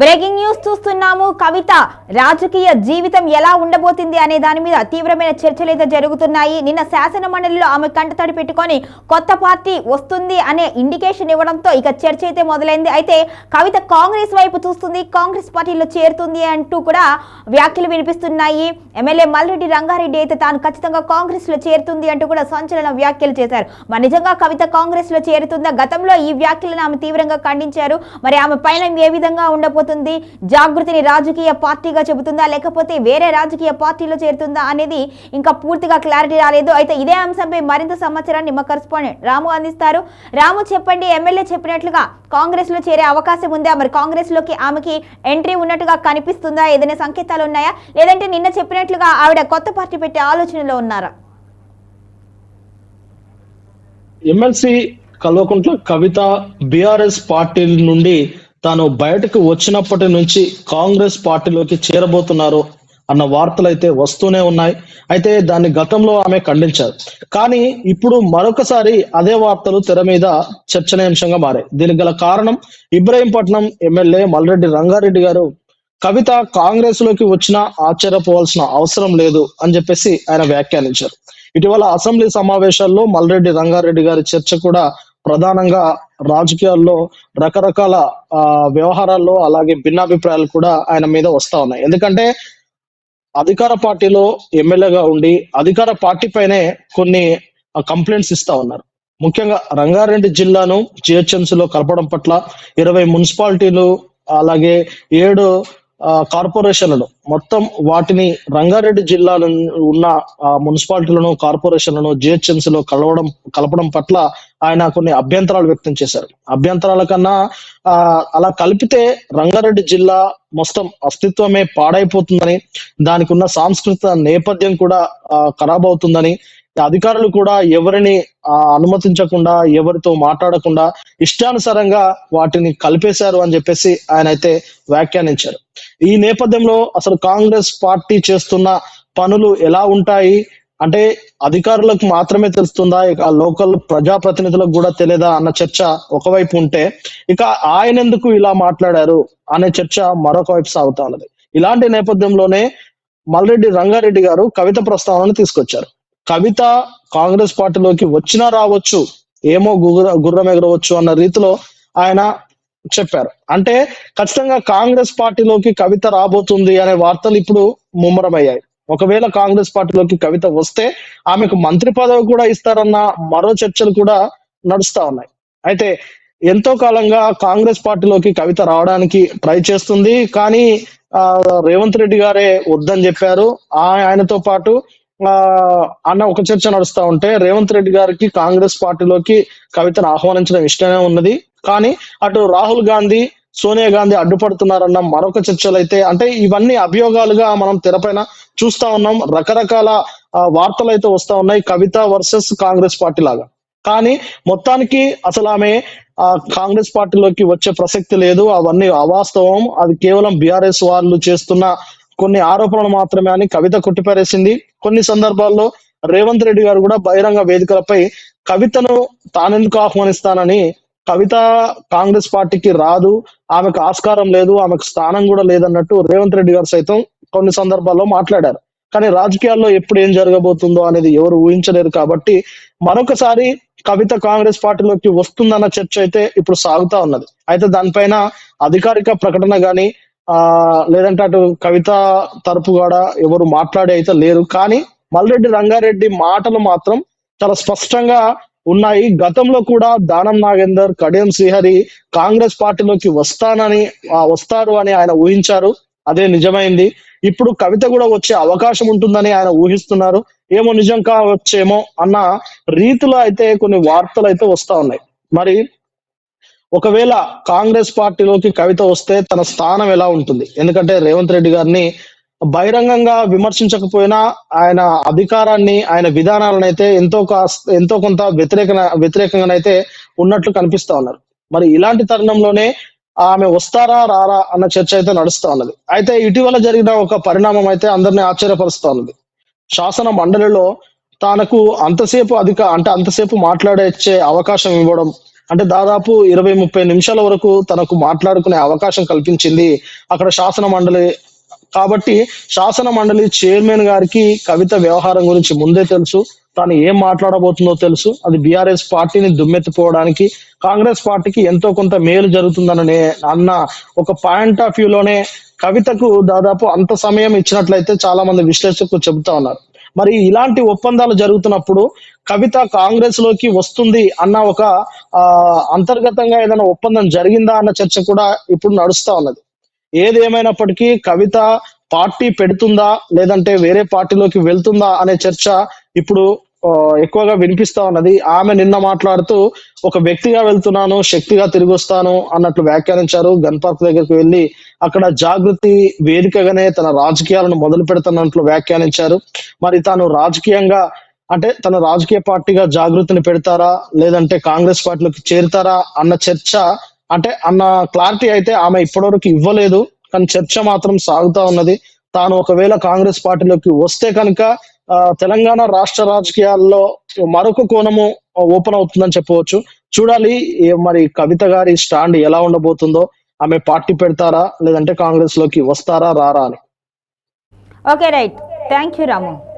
Breaking news చూస్తున్నాము. కవిత రాజకీయ జీవితం ఎలా ఉండబోతుంది అనే దాని మీద తీవ్రమైన చర్చలు అయితే జరుగుతున్నాయి. నిన్న శాసన మండలిలో ఆమె కంటతడి పెట్టుకొని కొత్త పార్టీ వస్తుంది అనే ఇండికేషన్ ఇవ్వడంతో ఇక చర్చ అయితే మొదలైంది. అయితే కవిత కాంగ్రెస్ వైపు చూస్తుంది కాంగ్రెస్ పార్టీలో చేరుతుంది అంటూ కూడా వ్యాఖ్యలు వినిపిస్తున్నాయి. ఎమ్మెల్యే మల్రెడ్డి రంగారెడ్డి అయితే తాను ఖచ్చితంగా కాంగ్రెస్లో చేరుతుంది అంటూ కూడా సంచలన వ్యాఖ్యలు చేశారు. మరి నిజంగా కవిత కాంగ్రెస్లో చేరుతుందా? గతంలో ఈ వ్యాఖ్యలను ఆమె తీవ్రంగా ఖండించారు. మరి ఆమె పైన ఏ విధంగా ఉండబోతుంది? జాగృతిని రాజకీయ పార్టీగా చెబుతుందా? లేకపోతే వేరే రాజకీయ పార్టీలో చేరుతుందా అనేది ఇంకా పూర్తిగా క్లారిటీ రాలేదు. అయితే ఇదే అంశంపై మరింత సమాచారాన్ని మా కరెస్పాండెంట్ రాము అందిస్తారు. రాము చెప్పండి ఎమ్మెల్యే చెప్పినట్లుగా కాంగ్రెస్లో చేరే అవకాశం ఉందా? మరి కాంగ్రెస్లోకి ఆమెకి ఎంట్రీ ఉన్నట్టుగా కనిపిస్తుందా? ఏదైనా సంకేతాలు ఉన్నాయా? లేదంటే నిన్న చెప్పినట్లుగా ఆవిడ కొత్త పార్టీ పెట్టే ఆలోచనలో ఉన్నారా? MLC Kalvakuntla Kavitha BRS party నుండి తాను బయటకు వచ్చినప్పటి నుంచి కాంగ్రెస్ పార్టీలోకి చేరబోతున్నారు అన్న వార్తలు అయితే వస్తూనే ఉన్నాయి. అయితే దాన్ని గతంలో ఆమె ఖండించారు. కానీ ఇప్పుడు మరొకసారి అదే వార్తలు తెర మీద చర్చనీయాంశంగా మారాయి. దీనికి గల కారణం ఇబ్రహీంపట్నం ఎమ్మెల్యే మల్రెడ్డి రంగారెడ్డి గారు కవిత కాంగ్రెస్లోకి వచ్చినా ఆశ్చర్యపోవాల్సిన అవసరం లేదు అని చెప్పేసి ఆయన వ్యాఖ్యానించారు. ఇటీవల అసెంబ్లీ సమావేశాల్లో మల్రెడ్డి రంగారెడ్డి గారి చర్చ కూడా ప్రధానంగా రాజకీయాల్లో రకరకాల ఆ, వ్యవహారాల్లో అలాగే భిన్నాభిప్రాయాలు కూడా ఆయన మీద వస్తా ఉన్నాయి. ఎందుకంటే అధికార పార్టీలో ఎమ్మెల్యేగా ఉండి అధికార పార్టీ పైనే కొన్ని కంప్లైంట్స్ ఇస్తా ఉన్నారు. ముఖ్యంగా రంగారెడ్డి జిల్లాను జిహెచ్ఎంసీలో కలపడం పట్ల ఇరవై మున్సిపాలిటీలు అలాగే ఏడు కార్పొరేషన్లను. మొత్తం వాటిని రంగారెడ్డి జిల్లాలో ఉన్న ఆ, మున్సిపాలిటీలను కార్పొరేషన్లను జిహెచ్ఎంసీలో కలవడం కలపడం పట్ల ఆయన కొన్ని అభ్యంతరాలు వ్యక్తం చేశారు. అభ్యంతరాల కన్నా అలా కలిపితే రంగారెడ్డి జిల్లా మొత్తం అస్తిత్వమే పాడైపోతుందని దానికి ఉన్న సాంస్కృతిక నేపథ్యం కూడా ఖరాబ్ అవుతుందని అధికారులు కూడా ఎవరిని అనుమతించకుండా ఎవరితో మాట్లాడకుండా ఇష్టానుసారంగా వాటిని కలిపేశారు అని చెప్పేసి ఆయన అయితే వ్యాఖ్యానించారు. ఈ నేపథ్యంలో అసలు కాంగ్రెస్ పార్టీ చేస్తున్న పనులు ఎలా ఉంటాయి? అంటే అధికారులకు మాత్రమే తెలుస్తుందా? ఇక లోకల్ ప్రజాప్రతినిధులకు కూడా తెలియదా అన్న చర్చ ఒకవైపు ఉంటే? ఇక ఆయన ఎందుకు ఇలా మాట్లాడారు అనే చర్చ మరొక వైపు సాగుతా ఉన్నది. ఇలాంటి నేపథ్యంలోనే మల్రెడ్డి రంగారెడ్డి గారు కవిత ప్రస్తావనను తీసుకొచ్చారు. కవిత కాంగ్రెస్ పార్టీలోకి వచ్చినా రావచ్చు ఏమో గుర్ర గుర్రం ఎగరవచ్చు అన్న రీతిలో ఆయన చెప్పారు. అంటే ఖచ్చితంగా కాంగ్రెస్ పార్టీలోకి కవిత రాబోతుంది అనే వార్తలు ఇప్పుడు ముమ్మరమయ్యాయి. ఒకవేళ కాంగ్రెస్ పార్టీలోకి కవిత వస్తే ఆమెకు మంత్రి పదవి కూడా ఇస్తారన్న మరో చర్చలు కూడా నడుస్తా ఉన్నాయి. అయితే ఎంతో కాలంగా కాంగ్రెస్ పార్టీలోకి కవిత రావడానికి ట్రై చేస్తుంది. కానీ ఆ, రేవంత్ రెడ్డి గారే వద్దని చెప్పారు. ఆయనతో పాటు అన్న ఒక చర్చ నడుస్తా ఉంటే రేవంత్ రెడ్డి గారికి కాంగ్రెస్ పార్టీలోకి కవితను ఆహ్వానించడం ఇష్టమే ఉన్నది. కానీ అటు రాహుల్ గాంధీ సోనియా గాంధీ అడ్డుపడుతున్నారన్న మరొక చర్చలు అయితే అంటే ఇవన్నీ అభియోగాలుగా మనం తెరపైన చూస్తా ఉన్నాం. రకరకాల వార్తలు అయితే వస్తా ఉన్నాయి కవిత వర్సెస్ కాంగ్రెస్ పార్టీ లాగా కానీ మొత్తానికి అసలు ఆమె ఆ, కాంగ్రెస్ పార్టీలోకి వచ్చే ప్రసక్తి లేదు. అవన్నీ అవాస్తవం. అది కేవలం బీఆర్ఎస్ వాళ్ళు చేస్తున్న కొన్ని ఆరోపణలు మాత్రమే అని కవిత కొట్టిపారేసింది. కొన్ని సందర్భాల్లో రేవంత్ రెడ్డి గారు కూడా బహిరంగ వేదికలపై కవితను తానెందుకు ఆహ్వానిస్తానని కవిత కాంగ్రెస్ పార్టీకి రాదు ఆమెకు ఆస్కారం లేదు ఆమెకు స్థానం కూడా లేదన్నట్టు రేవంత్ రెడ్డి గారు సైతం కొన్ని సందర్భాల్లో మాట్లాడారు. కానీ రాజకీయాల్లో ఎప్పుడు ఏం జరగబోతుందో అనేది ఎవరు ఊహించలేరు కాబట్టి మరొకసారి కవిత కాంగ్రెస్ పార్టీలోకి వస్తుందన్న చర్చ అయితే ఇప్పుడు సాగుతా ఉన్నది. అయితే దానిపైన అధికారిక ప్రకటన గాని ఆ లేదంటే అటు కవిత తరపు కూడా ఎవరు మాట్లాడే అయితే లేరు. కానీ మల్రెడ్డి రంగారెడ్డి మాటలు మాత్రం చాలా స్పష్టంగా ఉన్నాయి. గతంలో కూడా దానం నాగేందర్ కడియం శ్రీహరి కాంగ్రెస్ పార్టీలోకి వస్తానని వస్తారు అని ఆయన ఊహించారు. అదే నిజమైంది. ఇప్పుడు కవిత కూడా వచ్చే అవకాశం ఉంటుందని ఆయన ఊహిస్తున్నారు. ఏమో నిజం కావచ్చేమో అన్న రీతిలో అయితే కొన్ని వార్తలు అయితే వస్తా ఉన్నాయి. మరి ఒకవేళ కాంగ్రెస్ పార్టీలోకి కవిత వస్తే తన స్థానం ఎలా ఉంటుంది? ఎందుకంటే రేవంత్ రెడ్డి గారిని బహిరంగంగా విమర్శించకపోయినా ఆయన అధికారాన్ని ఆయన విధానాలను అయితే ఎంతో కాస్త ఎంతో కొంత వ్యతిరేక వ్యతిరేకంగానైతే ఉన్నట్లు కనిపిస్తా ఉన్నారు. మరి ఇలాంటి తరుణంలోనే ఆమె వస్తారా రారా అన్న చర్చ అయితే నడుస్తా ఉన్నది. అయితే ఇటీవల జరిగిన ఒక పరిణామం అయితే అందరినీ ఆశ్చర్యపరుస్తా ఉన్నది. శాసన మండలిలో తనకు అంతసేపు అధిక అంటే అంతసేపు మాట్లాడే అవకాశం ఇవ్వడం అంటే దాదాపు ఇరవై ముప్పై నిమిషాల వరకు తనకు మాట్లాడుకునే అవకాశం కల్పించింది అక్కడ శాసన మండలి. కాబట్టి శాసన మండలి చైర్మన్ గారికి కవిత వ్యవహారం గురించి ముందే తెలుసు. తాను ఏం మాట్లాడబోతుందో తెలుసు. అది బీఆర్ఎస్ పార్టీని దుమ్మెత్తిపోవడానికి కాంగ్రెస్ పార్టీకి ఎంతో కొంత మేలు జరుగుతుందననే అన్న ఒక పాయింట్ ఆఫ్ వ్యూ లోనే కవితకు దాదాపు అంత సమయం ఇచ్చినట్లయితే చాలా మంది విశ్లేషకులు చెబుతా ఉన్నారు. మరి ఇలాంటి ఒప్పందాలు జరుగుతున్నప్పుడు కవిత కాంగ్రెస్లోకి వస్తుంది అన్న ఒక ఆ అంతర్గతంగా ఏదైనా ఒప్పందం జరిగిందా అన్న చర్చ కూడా ఇప్పుడు నడుస్తా ఉన్నది. ఏది ఏమైనప్పటికీ కవిత పార్టీ పెడుతుందా లేదంటే వేరే పార్టీలోకి వెళ్తుందా అనే చర్చ ఇప్పుడు ఎక్కువగా వినిపిస్తా ఉన్నది. ఆమె నిన్న మాట్లాడుతూ ఒక వ్యక్తిగా వెళ్తున్నాను శక్తిగా తిరిగి వస్తాను అన్నట్లు వ్యాఖ్యానించారు. గన్ పార్క్ దగ్గరికి వెళ్ళి అక్కడ జాగృతి వేదికగానే తన రాజకీయాలను మొదలు పెడుతున్నట్లు వ్యాఖ్యానించారు. మరి తాను రాజకీయంగా అంటే తన రాజకీయ పార్టీగా జాగృతిని పెడతారా లేదంటే కాంగ్రెస్ పార్టీలోకి చేరుతారా అన్న చర్చ అంటే అన్న క్లారిటీ అయితే ఆమె ఇప్పటివరకు ఇవ్వలేదు. కానీ చర్చ మాత్రం సాగుతా ఉన్నది. తాను ఒకవేళ కాంగ్రెస్ పార్టీలోకి వస్తే కనుక తెలంగాణ రాష్ట్ర రాజకీయాల్లో మరొక కోణము ఓపెన్ అవుతుందని చెప్పవచ్చు. చూడాలి మరి కవిత గారి స్టాండ్ ఎలా ఉండబోతుందో. ఆమె పార్టీ పెడతారా లేదంటే కాంగ్రెస్లోకి వస్తారా రారా అని. Okay right. Thank you Ramu.